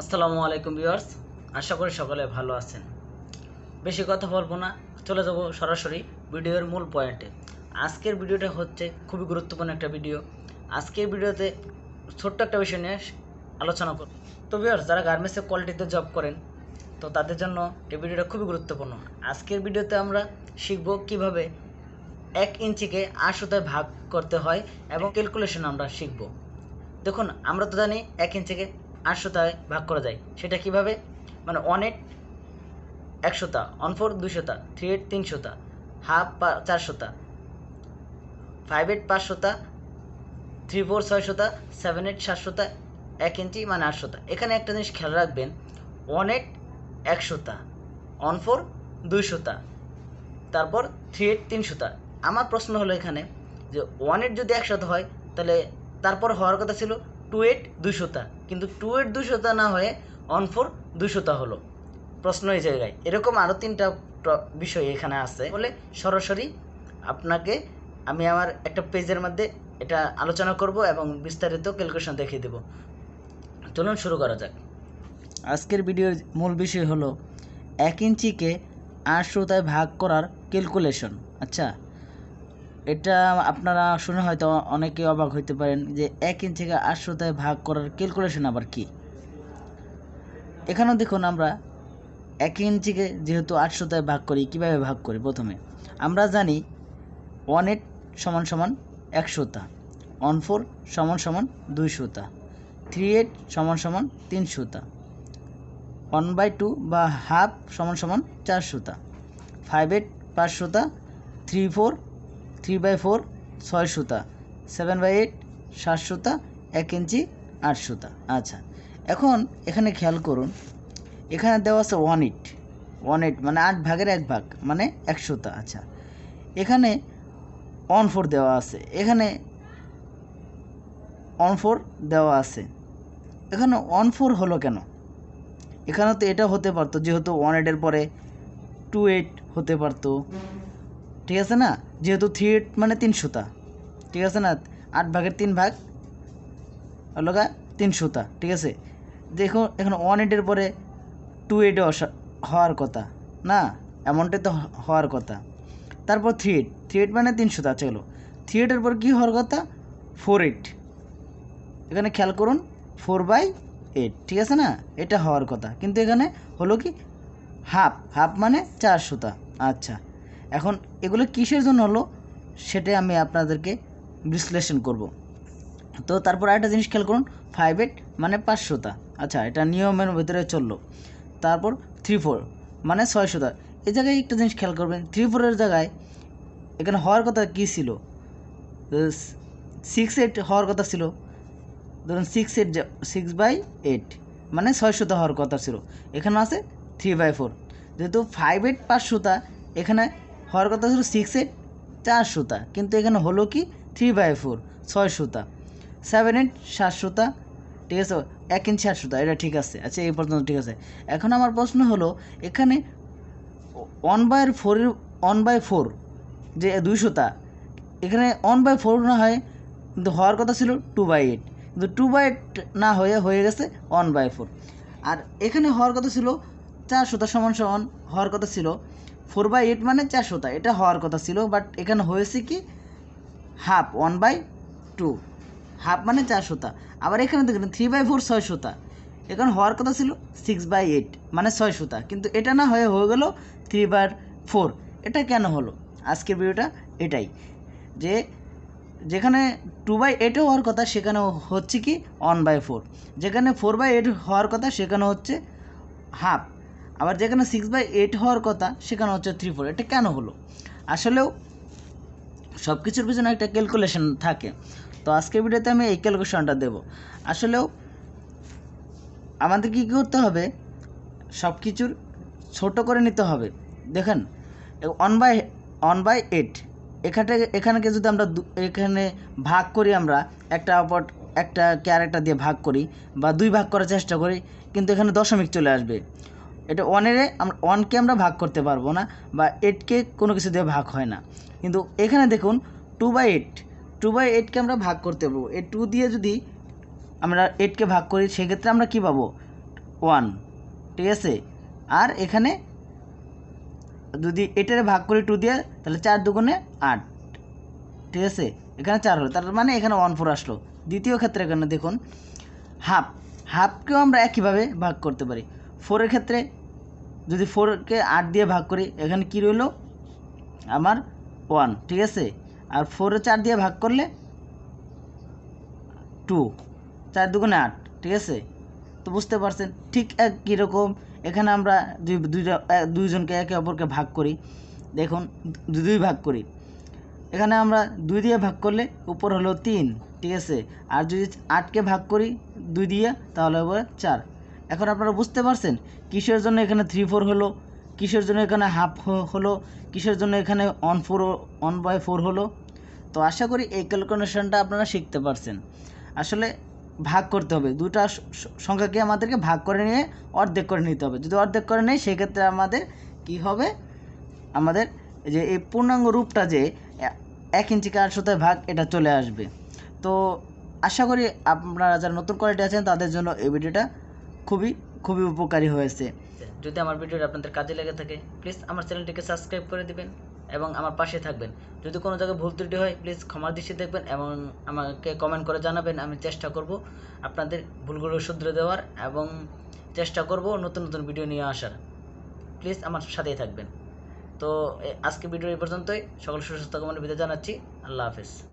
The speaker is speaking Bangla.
আসসালামু আলাইকুম ভিউয়ার্স, আশা করি সকলে ভালো আছেন। বেশি কথা বলব না, চলে যাব সরাসরি ভিডিওর মূল পয়েন্টে। আজকের ভিডিওটা হচ্ছে খুবই গুরুত্বপূর্ণ একটা ভিডিও। আজকের ভিডিওতে ছোট্ট একটা বিষয় নিয়ে আলোচনা করব। তো ভিউয়ার্স, যারা গার্মেন্টসে কোয়ালিটিতে জব করেন, তো তাদের জন্য এই ভিডিওটা খুবই গুরুত্বপূর্ণ। আজকের ভিডিওতে আমরা শিখব কীভাবে এক ইঞ্চিকে আট সুতায় ভাগ করতে হয় এবং ক্যালকুলেশন আমরা শিখব। দেখুন, আমরা তো জানি এক ইঞ্চিকে আট সুতায় ভাগ করা যায়। সেটা কীভাবে? মানে ওয়ান এইট একশোতা অন ফোর দুশোতা থ্রি এইট তিনশোতা হাফ চারশোতা ফাইভ এইট পাঁচশোতা থ্রি ফোর ছয়শোতা সেভেন এইট সাতশোতা এক ইঞ্চি মানে আটশোতা এখানে একটা জিনিস খেয়াল রাখবেন ওয়ান এইট একশোতা অন ফোর দুইশোতা তারপর থ্রি এইট তিনশোতা আমার প্রশ্ন হলো এখানে যে ওয়ান এইট যদি একশত হয়, তাহলে তারপর হওয়ার কথা ছিল টু এইট দুশোতা কিন্তু টু এইট দুশোতা না হয়ে অন ফোর দুশোতা হলো। প্রশ্ন এই জায়গায় এরকম আরও তিনটা বিষয় এখানে আছে। বলে সরাসরি আপনাকে আমি আমার একটা পেজের মধ্যে এটা আলোচনা করব এবং বিস্তারিত ক্যালকুলেশন দেখিয়ে দেব। চলুন শুরু করা যাক। আজকের ভিডিওর মূল বিষয় হলো এক ইঞ্চিকে আট সুতায় ভাগ করার ক্যালকুলেশন আচ্ছা এটা আপনারা শুনে হয়তো অনেকে অবাক হইতে পারেন যে এক ইঞ্চিকে আট সুতায় ভাগ করার ক্যালকুলেশন আবার কি? এখানেও দেখুন আমরা এক ইঞ্চিকে যেহেতু আট সুতায় ভাগ করি, কীভাবে ভাগ করি প্রথমে? আমরা জানি ওয়ান এইট সমান সমান এক সুতা ওয়ান ফোর সমান সমান দুই সুতা থ্রি এইট সমান সমান তিন সুতা ওয়ান বাই টু বা হাফ সমান সমান চার সুতা ফাইভ এইট পাঁচ সুতা three four three by four ছয় সুতা, সেভেন বাই এইট সাত সুতা, এক ইঞ্চি আট সুতা। আচ্ছা এখন এখানে খেয়াল করুন, এখানে দেওয়া আছে ওয়ান এইট ওয়ান এইট মানে আট ভাগের এক ভাগ মানে এক সুতা। আচ্ছা এখানে অন ফোর দেওয়া আছে, এখানে অন ফোর দেওয়া আছে। এখানে অন ফোর হলো কেন? এখানে তো এটা হতে পারতো, যেহেতু ওয়ান এইটের পরে টু এইট হতে পারতো। ঠিক আছে না? যেহেতু থ্রি এইট মানে তিন সুতা। ঠিক আছে না? আট ভাগের তিন ভাগ হলো গা তিন সুতা, ঠিক আছে? দেখো, এখন ওয়ান এইটের পরে টু এইটে হওয়ার কথা, না? এমনটাই তো হওয়ার কথা। তারপর থ্রি এইট থ্রি এইট মানে তিন সুতা চলো থ্রি এইটের পর কী হওয়ার কথা? ফোর এইট এখানে খেয়াল করুন ফোর বাই এইট ঠিক আছে না? এটা হওয়ার কথা। কিন্তু এখানে হলো কি? হাফ হাফ মানে চার সুতা আচ্ছা। এখন এগুলো কিসের জন্য হলো? সেটাই আমি আপনাদেরকে বিশ্লেষণ করব। তো তারপর একটা জিনিস খেয়াল করুন ফাইভ এইট মানে পাঁচ সুতা আচ্ছা এটা নিয়মের ভিতরে চলল। তারপর থ্রি ফোর মানে ছয় সুতা এই জায়গায় একটা জিনিস খেয়াল করবেন থ্রি ফোরের জায়গায় এখানে হওয়ার কথা কী ছিল? সিক্স এইট হওয়ার কথা ছিল। ধরুন six eight six by eight মানে ছয় সুতা হওয়ার কথা ছিল। এখানে আছে থ্রি বাই ফোর যেহেতু ফাইভ এইট পাঁচ সুতা এখানে হওয়ার কথা ছিল সিক্স চার সুতা, কিন্তু এখানে হলো কি থ্রি বাই ফোর ছয় সুতা সেভেন এইট সাত সুতা, ঠিক আছে? এক ইঞ্চি আট সুতা, এটা ঠিক আছে। আচ্ছা এই পর্যন্ত ঠিক আছে। এখন আমার প্রশ্ন হলো, এখানে ওয়ান বাই ফোরের ওয়ান বাই ফোর যে দুই সুতা, এখানে ওয়ান বাই ফোর না হয়, কিন্তু হওয়ার কথা ছিল টু বাই এইট কিন্তু টু বাই এইট না হয়ে হয়ে গেছে ওয়ান বাই ফোর আর এখানে হওয়ার কথা ছিল চার সুতা সমান সমান, হওয়ার কথা ছিল ফোর বাই এইট মানে চার সুতা এটা হওয়ার কথা ছিল বাট এখানে হয়েছে কি? Half one by two half মানে চার সুতা আবার এখানে দেখুন থ্রি বাই ফোর ছয় সুতা এখানে হওয়ার কথা ছিল সিক্স বাই এইট মানে ছয় সুতা কিন্তু এটা না হয়ে হয়ে গেল থ্রি বাই ফোর এটা কেন হলো? আজকের ভিডিওটা এটাই, যে যেখানে টু বাই এইটে হওয়ার কথা, সেখানে হচ্ছে কি ওয়ান বাই ফোর যেখানে ফোর বাই এইট হওয়ার কথা, সেখানে হচ্ছে হাফ আবার যেখানে সিক্স বাই এইট হওয়ার কথা, সেখানে হচ্ছে থ্রি ফোর এটা কেন হলো? আসলেও সব কিছুর পিছনে একটা ক্যালকুলেশন থাকে। তো আজকের ভিডিওতে আমি এই ক্যালকুলেশনটা দেবো। আসলেও আমাদের কী করতে হবে? সব কিছুর ছোটো করে নিতে হবে। দেখেন one by one by eight এখানে এখানেকে যদি আমরা এখানে ভাগ করি আমরা, একটা অপর একটাকে আরেকটা দিয়ে ভাগ করি বা দুই ভাগ করার চেষ্টা করি, কিন্তু এখানে দশমিক চলে আসবে। এটা ওয়ানেরে আমরা ওয়ানকে আমরা ভাগ করতে পারব না বা এইটকে কোনো কিছু দিয়ে ভাগ হয় না। কিন্তু এখানে দেখুন two by eight two by এইটকে আমরা ভাগ করতে পারব। এই টু দিয়ে যদি আমরা এইটকে ভাগ করি, সেক্ষেত্রে আমরা কী পাবো? ওয়ান ঠিক আছে? আর এখানে যদি এটারে ভাগ করি টু দিয়ে, তাহলে চার দুগুণে আট, ঠিক আছে? এখানে চার হলো, তার মানে এখানে ওয়ান ফোর আসলো। দ্বিতীয় ক্ষেত্রে এখানে দেখুন হাফ হাফকেও আমরা একইভাবে ভাগ করতে পারি। ফোরের ক্ষেত্রে যদি ফোরকে আট দিয়ে ভাগ করি, এখানে কী রইল? আমার ওয়ান ঠিক আছে? আর ফোরে চার দিয়ে ভাগ করলে টু চার দুগুণে আট, ঠিক আছে? তো বুঝতে পারছেন, ঠিক এক কীরকম এখানে আমরা দুই, দুইটা দুইজনকে একে অপরকে ভাগ করি। দেখুন দুই ভাগ করি। এখানে আমরা দুই দিয়ে ভাগ করলে উপর হলো তিন, ঠিক আছে? আর যদি আটকে ভাগ করি দুই দিয়ে, তাহলে হবে চার। এখন আপনারা বুঝতে পারছেন? কিসের জন্য এখানে থ্রি ফোর হলো? কিসের জন্য এখানে হাফ হলো? কিসের জন্য এখানে one four one by four হলো? তো আশা করি এই ক্যালকুলেশনটা আপনারা শিখতে পারছেন। আসলে ভাগ করতে হবে। দুটা সংখ্যাকে আমাদেরকে ভাগ করে নিয়ে অর্ধেক করে নিতে হবে। যদি অর্ধেক করে নেই, সেক্ষেত্রে আমাদের কি হবে? আমাদের যে, এই পূর্ণাঙ্গ রূপটা যে এক ইঞ্চিকে আট সুতায় ভাগ, এটা চলে আসবে। তো আশা করি আপনারা যারা নতুন কোয়ালিটি আছেন, তাদের জন্য এই ভিডিওটা খুবই খুবই উপকারী হয়েছে। যদি আমার ভিডিওটা আপনাদের কাজে লেগে থাকে প্লিজ আমার চ্যানেলটিকে সাবস্ক্রাইব করে দিবেন এবং আমার পাশে থাকবেন। যদি কোনো জায়গায় ভুল ত্রুটি হয় প্লিজ ক্ষমার দৃষ্টি দেখবেন এবং আমাকে কমেন্ট করে জানাবেন, আমি চেষ্টা করব আপনাদের ভুলগুলো শুধরে দেওয়ার এবং চেষ্টা করব নতুন নতুন ভিডিও নিয়ে আসার। প্লিজ আমার সাথেই থাকবেন। তো আজকে ভিডিও এই পর্যন্তই। সকল সুস্থ কামনা বিদায় জানাচ্ছি। আল্লাহ হাফেজ।